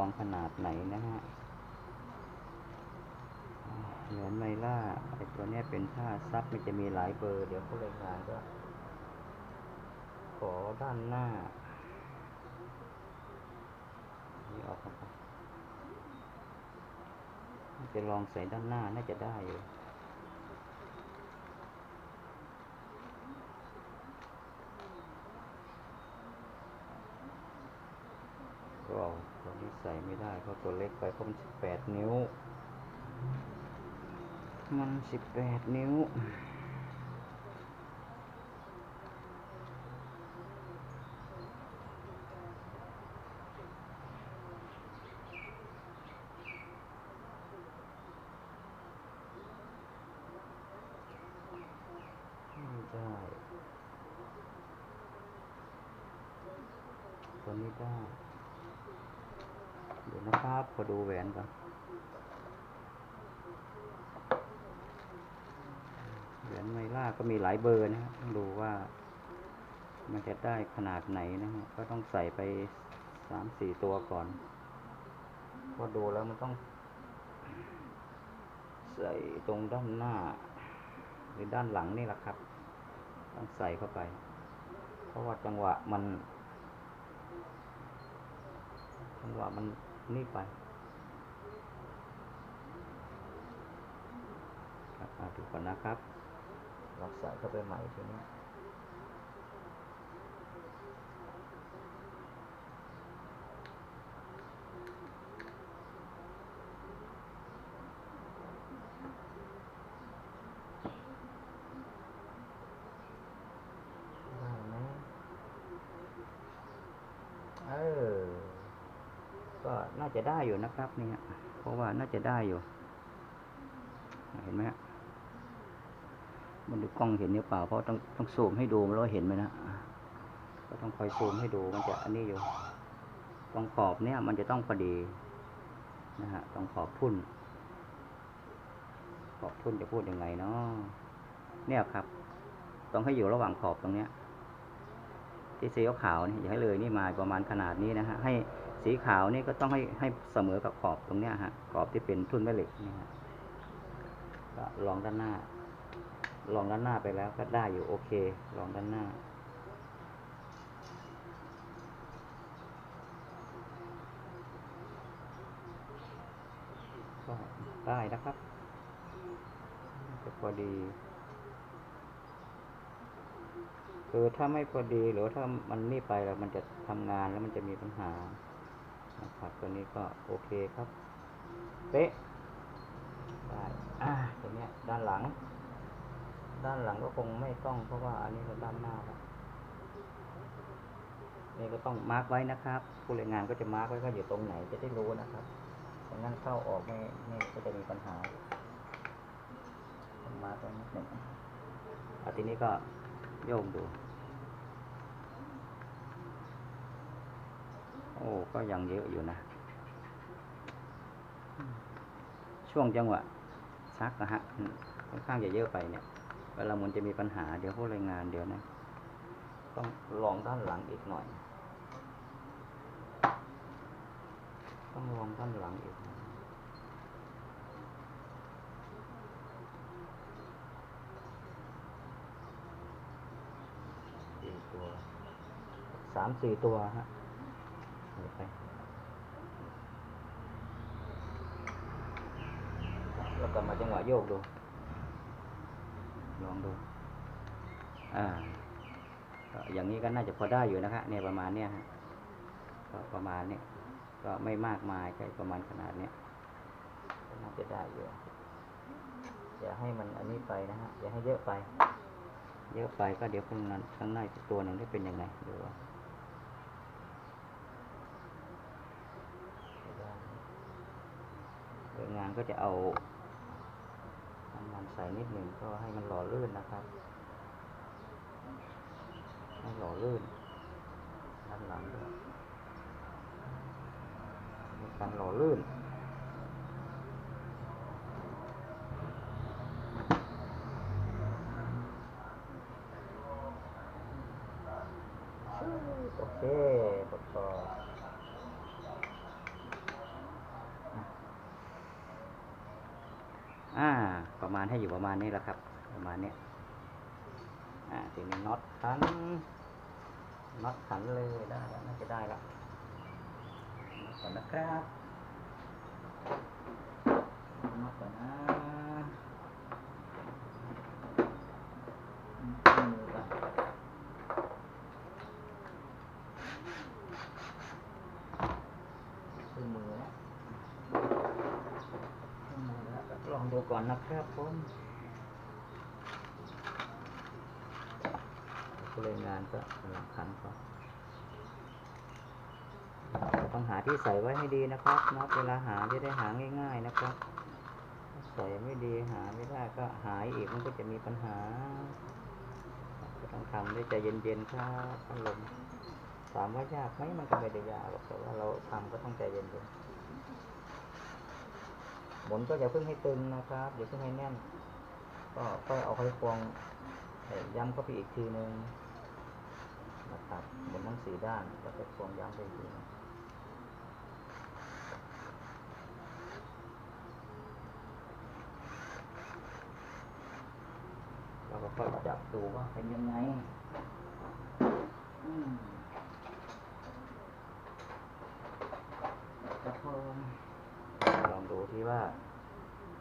องขนาดไหนนะฮะเหรียญไมล่าไอตัวนี้เป็นท่าซับมันจะมีหลายเบอร์ เดี๋ยวผู้รายงานก็ ขอด้านหน้า นี่ออกมาจะลองใส่ด้านหน้าน่าจะได้อยู่ ก็ตัวนี้ใส่ไม่ได้ เพราะตัวเล็กไปเพราะมันสิบแปดนิ้ว มันสิบแปดนิ้วไม่ได้ตัวนี้ได้ เดี๋ยวนะครับขอดูแหวนก่อนแหวนไมล่าก็มีหลายเบอร์นะฮะต้องดูว่ามันจะได้ขนาดไหนนะฮะก็ต้องใส่ไปสามสี่ตัวก่อนเพอดูแล้วมันต้อง ใส่ตรงด้านหน้า หรือด้านหลังนี่แหละครับ ต้องใส่เข้าไป เพราะว่าจังหวะมันจังหวะมัน นี่ไปครับดูก่อนนะครับ รักษาเข้าไปใหม่ทีนี้ ได้ไหมเออ ก็น่า จะได้อยู่นะครับเนี่ยเพราะว่าน่าจะได้อยู่ เห็นไหมฮะมันดูกล้องเห็นหรือเปล่า เพราะต้องต้องซูมให้ดูแล้วเห็นไหมนะก็ต้องคอยซูมให้ดูมันจะอันนี้อยู่ตรงขอบเนี่ย มันจะต้องพอดีนะฮะตรงขอบทุ่น ขอบทุ่นจะพูดยังไงเนาะเนี่ยครับ ต้องให้อยู่ระหว่างขอบตรงเนี้ยที่สีขาวๆนี่อย่าให้เลยนี่มาประมาณขนาดนี้นะฮะให้ สีขาวนี่ก็ต้องให้ให้เสมอกับขอบตรงเนี้ยฮะขอบที่เป็นทุ่นแม่เหล็กนี่ฮะก็ลองด้านหน้า ลองด้านหน้าไปแล้วก็ได้อยู่โอเค ลองด้านหน้า ก็ได้นะครับจะพอดีคือถ้าไม่พอดีหรือถ้ามันนี่ไปแล้วมันจะทำงานแล้วมันจะมีปัญหา ครับ ตัวนี้ก็โอเคครับ เป๊ะได้อ่าตัวเนี้ยด้านหลัง ด้านหลังก็คงไม่ต้องเพราะว่าอันนี้ก็ด้านหน้าแล้วนี่ก็ต้องมาร์กไว้นะครับผู้รายงานก็จะมาร์กไว้ว่าอยู่ตรงไหนจะได้รู้นะครับไม่งั้นเข้าออกไม่ไม่ก็จะมีปัญหามาร์กไว้นิดหนึ่งอะทีนี้ก็โยกดู โอ้ ก็ยังเยอะอยู่นะ ช่วงจังหวะซักนะฮะ ค่อนข้างจะเยอะไปเนี่ย เวลามันจะมีปัญหา เดี๋ยวผู้รายงานเดี๋ยวนะ ต้องลองด้านหลังอีกหน่อย ต้องลองด้านหลังอีกสี่ตัว สามสี่ตัวฮะ ไปแล้วกลับมาจังหวะโยกดู ลองดู อ่าก็อย่างนี้ก็น่าจะพอได้อยู่นะคะเนี่ยประมาณเนี้ยฮะก็ประมาณเนี้ยก็ไม่มากมายแค่ประมาณขนาดเนี้ยน่าจะได้อยู่อย่าให้มันอันนี้ไปนะฮะอย่าให้เยอะไป เยอะไปก็เดี๋ยวข้างนั้นข้างในตัวหนึ่งได้เป็นยังไงดูว่า โดยงก็จะเอาน้ำมันใส่นิดหนึ่งก็ให้มันหล่อลื่นนะครับ ให้หล่อลื่นด้านหลังด้วยการหล่อลื่นโอเคปลดต่อ อ่า ประมาณให้อยู่ประมาณนี้แหละครับ ประมาณเนี้ยอ่าทีนี้น็อตขันน็อตขันเลยได้แล้วน่าจะได้แล้วน็อตก่อนนะครับน็อตก่อนนะมือก่อนคือมือแล้วคือมือแล้วล องดูก่อนนะครับผมผู้เล่นงานก็กำลังขันก่อนต้องหาที่ใส่ไว้ให้ดีนะครับนะเวลาหาจะได้หาง่าย ๆนะครับ ใส่ไม่ดีหาไม่ได้ก็หายอีกมันก็จะมีปัญหาก็ต้องทำด้วยใจเย็นๆครับอารมณ์ถามว่ายากไหมมันก็ไม่ได้ยากหรอกแต่ว่าเราทำก็ต้องใจเย็นๆ มุนก็อย่าเพิ่งให้ตึงนะครับอย่าเพิ่งให้แน่น ก็ค่อยเอาไขควงย้ำเข้าไปอีกทีหนึ่งนะครับหมุนทั้งสี่ด้านแล้วก็ควงย้ำไปอีกทีเราก็ค่อยจับดูว่าเป็นยังไงอืมครับผมลอง ดูที่ว่า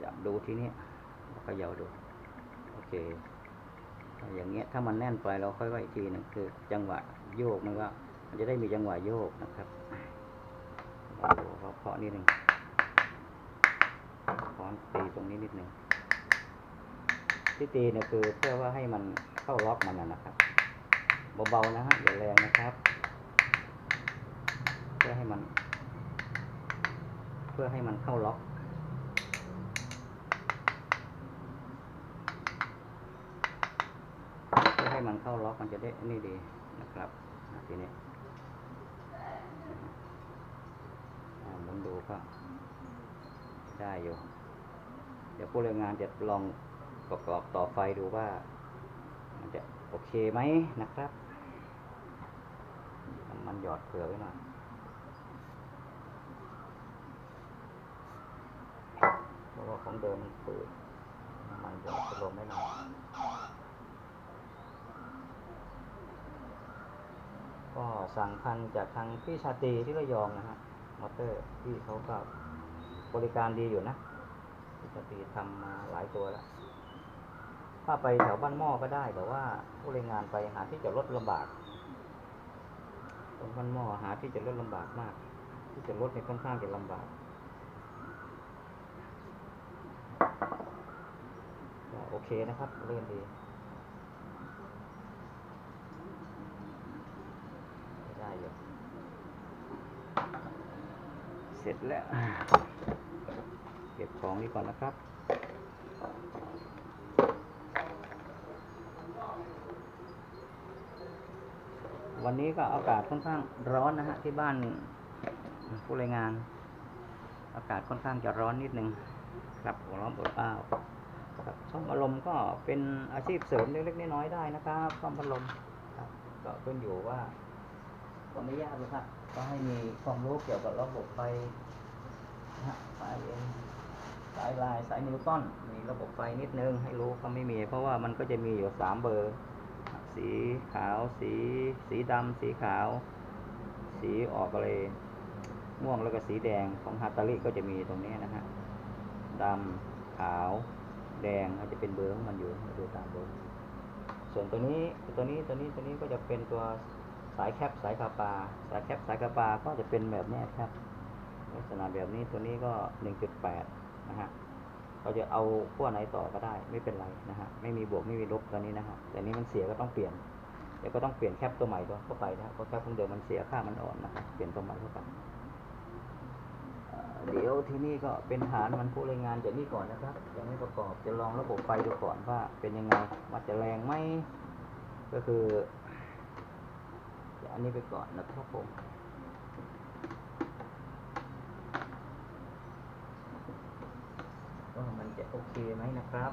อยากดูที่นี่แล้วก็เขยาดู โอเค อย่างเงี้ยถ้ามันแน่นไปเราค่อยๆอีกทีหนึงคือ จังหวะโยกมันก็มันจะได้มีจังหวะโยกนะครับดูเพาะนิดหนึ่งค้อนตีตรงนี้นิดหนึ่งที่ตีเนี่ยคือเพื่อว่าให้มันเข้าล็อกมันนะนะครับเบาๆนะฮะอย่าแรงนะครับ เพื่อให้มัน เพื่อให้มันเข้าล็อก เพื่อให้มันเข้าล็อกมันจะได้นี่ดีนะครับทีนี้อ่าหมุนดูก็ได้อยู่ เดี๋ยวผู้เรียนงานจะลองประกอบต่อไฟดูว่า มันจะโอเคไหมนะครับ มันหยอดเผื่อไว้หน่อย เพราะว่าของเดิมมันเปิดน้ำมันหยอดจะลงได้หน่อยก็สั่งพันจากทางพี่ชาตรีที่ระยองนะฮะ มอเตอร์ที่เขาก็บริการดีอยู่นะพี่ชาตรีทำมาหลายตัวแล้ว ถ้าไปแถวบ้านหม้อก็ได้ แต่ว่าผู้รายงานไปหาที่จะลดลำบากตรงบ้านหม้อหาที่จะลดลำบากมาก ที่จะลดในค่อนข้างจะลำบากก็ โอเคนะครับเล่นดีได้อยู่เสร็จแล้ว เก็บของนี้ก่อนนะครับวันนี้ก็อากาศค่อนข้างร้อนนะฮะที่บ้านผู้รายงาน อากาศค่อนข้างจะร้อนนิดนึง ครับร้อนอบอ้าวครับซ่อมอารมณ์ก็เป็นอาชีพเสริมเล็กๆน้อยๆได้นะครับซ่อมพัดลมครับก็ขึ้นอยู่ว่าก็ไม่ยากเลยครับก็ให้มีความรู้เกี่ยวกับระบบไฟนะฮะไฟเองสายลายสายนิวตันมีระบบไฟนิดนึงให้รู้ก็ไม่มี เพราะว่ามันก็จะมีอยู่สามเบอร์ สีขาว สี สีดำสีขาว สีออกอะไรม่วงแล้วก็สีแดงของฮาตาริก็จะมีตรงนี้นะฮะ ดำขาว แดงก็จะเป็นเบอร์ของมันอยู่ดูตามเบอร์ส่วนตัวนี้ตัวนี้ตัวนี้ตัวนี้ก็จะเป็นตัวสายแคปสายคาปา สายแคปสายคาปาก็จะเป็นแบบนี้ครับ ลักษณะแบบนี้ตัวนี้ก็ 1.8 นะฮะเราจะเอาขั้วไหนต่อก็ได้ไม่เป็นไรนะฮะไม่มีบวกไม่มีลบตัวนี้นะฮะแต่นี้มันเสียก็ต้องเปลี่ยนเดี๋ยวก็ต้องเปลี่ยนแคปตัวใหม่ตัวเข้าไปนะเพราะแคปของเดิมมันเสียค่ามันอ่อนนะครับเปลี่ยนตัวใหม่เข้าไป เดี๋ยวที่นี่ก็เป็นฐานมันผู้รายงานจากนี่ก่อนนะครับยังไม่ประกอบจะลองระบบไฟดูก่อนว่าเป็นยังไงมันจะแรงไหมก็คือจะอันนี้ไปก่อนนะครับผมว่ามันจะโอเคไหมนะครับ